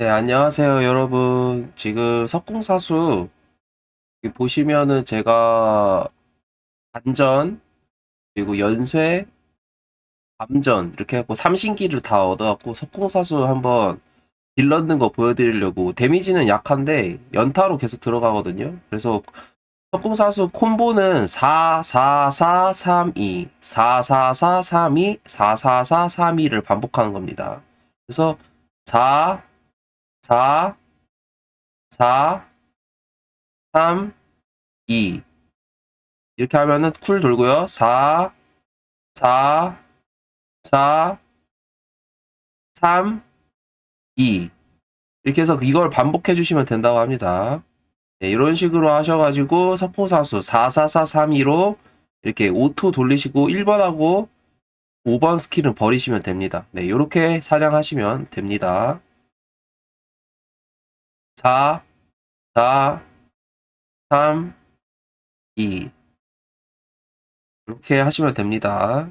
네, 안녕하세요, 여러분. 지금 석궁사수 보시면은 제가 반전 그리고 연쇄, 감전 이렇게 해갖고 삼신기를 다 얻어갖고 석궁사수 한번 딜 넣는 거 보여드리려고 데미지는 약한데 연타로 계속 들어가거든요. 그래서 석궁사수 콤보는 4, 4, 4, 3, 2, 4, 4, 4, 3, 2, 4, 4, 4, 3, 2를 반복하는 겁니다. 그래서 4, 4, 4, 3, 2. 이렇게 하면은 쿨 돌고요. 4, 4, 4, 3, 2. 이렇게 해서 이걸 반복해 주시면 된다고 합니다. 네, 이런 식으로 하셔가지고 석궁사수 4, 4, 4, 3, 2로 이렇게 오토 돌리시고 1번하고 5번 스킬은 버리시면 됩니다. 네, 이렇게 사냥하시면 됩니다. 4, 4, 3, 2. 이렇게 하시면 됩니다.